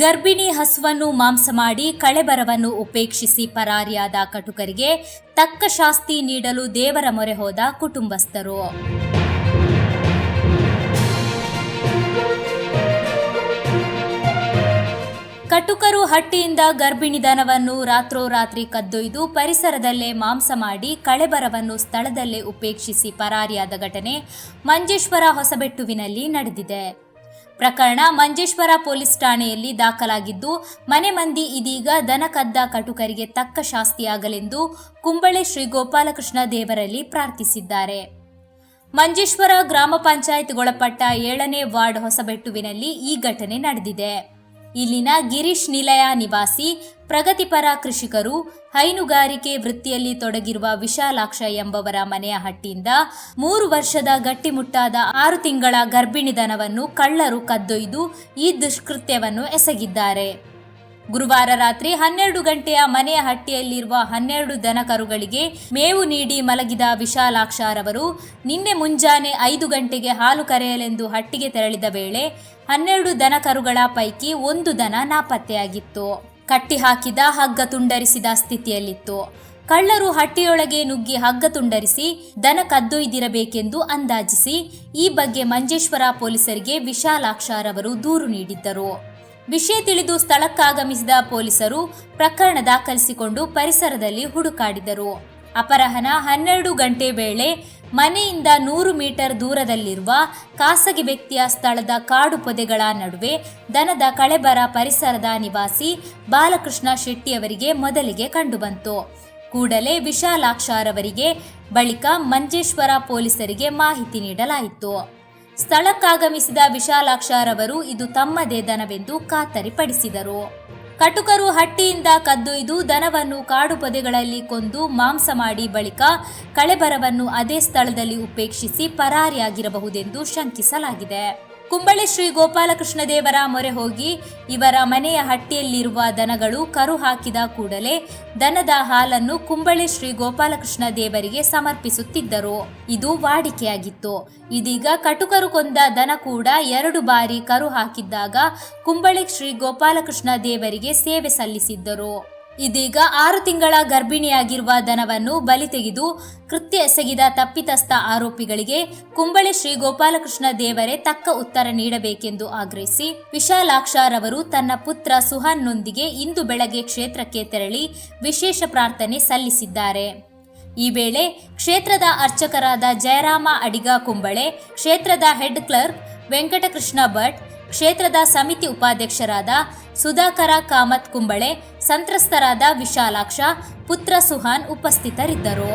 ಗರ್ಭಿಣಿ ಹಸುವನ್ನು ಮಾಂಸ ಮಾಡಿ ಕಳೆಬರವನ್ನು ಉಪೇಕ್ಷಿಸಿ ಪರಾರಿಯಾದ ಕಟುಕರಿಗೆ ತಕ್ಕ ಶಾಸ್ತಿ ನೀಡಲು ದೇವರ ಮೊರೆ ಹೋದ ಕುಟುಂಬಸ್ಥರು. ಕಟುಕರು ಹಟ್ಟಿಯಿಂದ ಗರ್ಭಿಣಿ ದನವನ್ನು ರಾತ್ರೋರಾತ್ರಿ ಕದ್ದೊಯ್ದು ಪರಿಸರದಲ್ಲೇ ಮಾಂಸ ಮಾಡಿ ಕಳೆಬರವನ್ನು ಸ್ಥಳದಲ್ಲೇ ಉಪೇಕ್ಷಿಸಿ ಪರಾರಿಯಾದ ಘಟನೆ ಮಂಜೇಶ್ವರ ಹೊಸಬೆಟ್ಟುವಿನಲ್ಲಿ ನಡೆದಿದೆ. ಪ್ರಕರಣ ಮಂಜೇಶ್ವರ ಪೊಲೀಸ್ ಠಾಣೆಯಲ್ಲಿ ದಾಖಲಾಗಿದ್ದು, ಮನೆ ಮಂದಿ ಇದೀಗ ದನ ಕದ್ದ ಕಟುಕರಿಗೆ ತಕ್ಕ ಶಾಸ್ತಿಯಾಗಲೆಂದು ಕುಂಬಳೆ ಶ್ರೀ ಗೋಪಾಲಕೃಷ್ಣ ದೇವರಲ್ಲಿ ಪ್ರಾರ್ಥಿಸಿದ್ದಾರೆ. ಮಂಜೇಶ್ವರ ಗ್ರಾಮ ಪಂಚಾಯತ್ಗೊಳಪಟ್ಟ ಏಳನೇ ವಾರ್ಡ್ ಹೊಸಬೆಟ್ಟುವಿನಲ್ಲಿ ಈ ಘಟನೆ ನಡೆದಿದೆ. ಇಲ್ಲಿನ ಗಿರೀಶ್ ನಿಲಯ ನಿವಾಸಿ, ಪ್ರಗತಿಪರ ಕೃಷಿಕರು, ಹೈನುಗಾರಿಕೆ ವೃತ್ತಿಯಲ್ಲಿ ತೊಡಗಿರುವ ವಿಶಾಲಾಕ್ಷ ಎಂಬವರ ಮನೆಯ ಹಟ್ಟಿಯಿಂದ ಮೂರು ವರ್ಷದ ಗಟ್ಟಿಮುಟ್ಟಾದ ಆರು ತಿಂಗಳ ಗರ್ಭಿಣಿ ದನವನ್ನು ಕಳ್ಳರು ಕದ್ದೊಯ್ದು ಈ ದುಷ್ಕೃತ್ಯವನ್ನು ಎಸಗಿದ್ದಾರೆ. ಗುರುವಾರ ರಾತ್ರಿ ಹನ್ನೆರಡು ಗಂಟೆಯ ಮನೆಯ ಹಟ್ಟಿಯಲ್ಲಿರುವ ಹನ್ನೆರಡು ದನಕರುಗಳಿಗೆ ಮೇವು ನೀಡಿ ಮಲಗಿದ ವಿಶಾಲಾಕ್ಷರವರು ನಿನ್ನೆ ಮುಂಜಾನೆ ಐದು ಗಂಟೆಗೆ ಹಾಲು ಕರೆಯಲೆಂದು ಹಟ್ಟಿಗೆ ತೆರಳಿದ ವೇಳೆ ಹನ್ನೆರಡು ದನಕರುಗಳ ಪೈಕಿ ಒಂದು ದನ ನಾಪತ್ತೆಯಾಗಿತ್ತು. ಕಟ್ಟಿ ಹಾಕಿದ ಹಗ್ಗ ತುಂಡರಿಸಿದ ಸ್ಥಿತಿಯಲ್ಲಿತ್ತು. ಕಳ್ಳರು ಹಟ್ಟಿಯೊಳಗೆ ನುಗ್ಗಿ ಹಗ್ಗ ತುಂಡರಿಸಿ ದನ ಕದ್ದೊಯ್ದಿರಬೇಕೆಂದು ಅಂದಾಜಿಸಿ ಈ ಬಗ್ಗೆ ಮಂಜೇಶ್ವರ ಪೊಲೀಸರಿಗೆ ವಿಶಾಲಾಕ್ಷರವರು ದೂರು ನೀಡಿದ್ದರು. ವಿಷಯ ತಿಳಿದು ಸ್ಥಳಕ್ಕಾಗಮಿಸಿದ ಪೊಲೀಸರು ಪ್ರಕರಣ ದಾಖಲಿಸಿಕೊಂಡು ಪರಿಸರದಲ್ಲಿ ಹುಡುಕಾಡಿದರು. ಅಪರಾಹ್ನ ಹನ್ನೆರಡು ಗಂಟೆ ವೇಳೆ ಮನೆಯಿಂದ ನೂರು ಮೀಟರ್ ದೂರದಲ್ಲಿರುವ ಖಾಸಗಿ ವ್ಯಕ್ತಿಯ ಸ್ಥಳದ ಕಾಡು ಪೊದೆಗಳ ನಡುವೆ ದನದ ಕಳೆಬರ ಪರಿಸರದ ನಿವಾಸಿ ಬಾಲಕೃಷ್ಣ ಶೆಟ್ಟಿಯವರಿಗೆ ಮೊದಲಿಗೆ ಕಂಡುಬಂತು. ಕೂಡಲೇ ವಿಶಾಲಾಕ್ಷಾರವರಿಗೆ ಬಳಿಕ ಮಂಜೇಶ್ವರ ಪೊಲೀಸರಿಗೆ ಮಾಹಿತಿ ನೀಡಲಾಯಿತು. ಸ್ಥಳಕ್ಕಾಗಮಿಸಿದ ವಿಶಾಲಾಕ್ಷರವರು ಇದು ತಮ್ಮದೇ ದನವೆಂದು ಖಾತರಿಪಡಿಸಿದರು. ಕಟುಕರು ಹಟ್ಟಿಯಿಂದ ಕದ್ದೊಯ್ದು ದನವನ್ನು ಕಾಡು ಪೊದೆಗಳಲ್ಲಿ ಕೊಂದು ಮಾಂಸ ಮಾಡಿ ಬಳಿಕ ಕಳೆಬರವನ್ನು ಅದೇ ಸ್ಥಳದಲ್ಲಿ ಉಪೇಕ್ಷಿಸಿ ಪರಾರಿಯಾಗಿರಬಹುದೆಂದು ಶಂಕಿಸಲಾಗಿದೆ. ಕುಂಬಳೆ ಶ್ರೀ ಗೋಪಾಲಕೃಷ್ಣ ದೇವರ ಮೊರೆ ಹೋಗಿ ಇವರ ಮನೆಯ ಹಟ್ಟಿಯಲ್ಲಿರುವ ದನಗಳು ಕರು ಹಾಕಿದ ಕೂಡಲೇ ದನದ ಹಾಲನ್ನು ಕುಂಬಳೆ ಶ್ರೀ ಗೋಪಾಲಕೃಷ್ಣ ದೇವರಿಗೆ ಸಮರ್ಪಿಸುತ್ತಿದ್ದರು. ಇದು ವಾಡಿಕೆಯಾಗಿತ್ತು. ಇದೀಗ ಕಟುಕರು ಕೊಂದ ದನ ಕೂಡ ಎರಡು ಬಾರಿ ಕರು ಹಾಕಿದ್ದಾಗ ಕುಂಬಳೆ ಶ್ರೀ ಗೋಪಾಲಕೃಷ್ಣ ದೇವರಿಗೆ ಸೇವೆ ಸಲ್ಲಿಸಿದ್ದರು. ಇದೀಗ ಆರು ತಿಂಗಳ ಗರ್ಭಿಣಿಯಾಗಿರುವ ದನವನ್ನು ಬಲಿ ತೆಗೆದು ಕೃತ್ಯ ಎಸಗಿದ ತಪ್ಪಿತಸ್ಥ ಆರೋಪಿಗಳಿಗೆ ಕುಂಬಳೆ ಶ್ರೀ ಗೋಪಾಲಕೃಷ್ಣ ದೇವರೇ ತಕ್ಕ ಉತ್ತರ ನೀಡಬೇಕೆಂದು ಆಗ್ರಹಿಸಿ ವಿಶಾಲಾಕ್ಷಾರವರು ತನ್ನ ಪುತ್ರ ಸುಹಾನ್ನೊಂದಿಗೆ ಇಂದು ಬೆಳಗ್ಗೆ ಕ್ಷೇತ್ರಕ್ಕೆ ತೆರಳಿ ವಿಶೇಷ ಪ್ರಾರ್ಥನೆ ಸಲ್ಲಿಸಿದ್ದಾರೆ. ಈ ವೇಳೆ ಕ್ಷೇತ್ರದ ಅರ್ಚಕರಾದ ಜಯರಾಮ ಅಡಿಗ ಕುಂಬಳೆ, ಕ್ಷೇತ್ರದ ಹೆಡ್ ಕ್ಲರ್ಕ್ ವೆಂಕಟಕೃಷ್ಣ ಭಟ್ ಕ್ಷೇತ್ರದ ಸಮಿತಿ ಉಪಾಧ್ಯಕ್ಷರಾದ ಸುಧಾಕರ ಕಾಮತ್ ಕುಂಬಳೆ ಸಂತ್ರಸ್ತರಾದ ವಿಶಾಲಾಕ್ಷ ಪುತ್ರ ಸುಹಾನ್ ಉಪಸ್ಥಿತರಿದ್ದರು.